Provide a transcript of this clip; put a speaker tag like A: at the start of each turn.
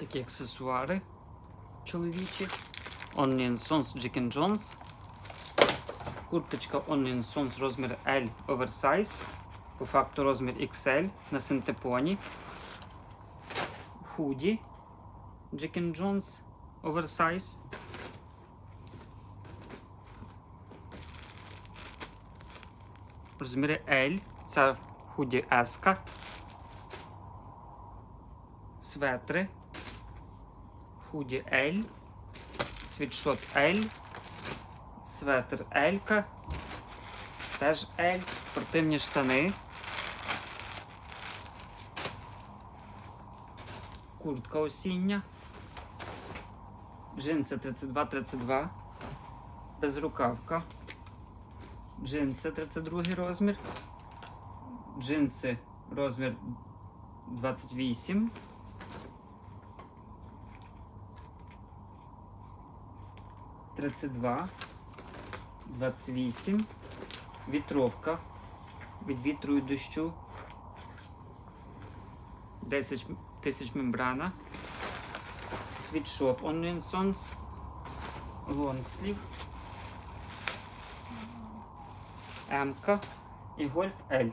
A: Такі аксесуари чоловічі. Onion Sons Jack Jones. Курточка Onion Sons розмір L Oversize. По факту розмір XL на синтепоні. Худі Jack Jones Oversize. Розміри L. Це худі S. Светри. Худі L. Світшот L. Светр L. Теж L. Спортивні штани. Куртка осіння. Джинси 32-32. Безрукавка. Джинси 32 розмір. Джинси розмір 28. Тридцять два, двадцять вісім, вітровка. Від вітру і дощу, 10 тисяч мембрана, світшот Onion Sons, лонгслів, М і Гольф L.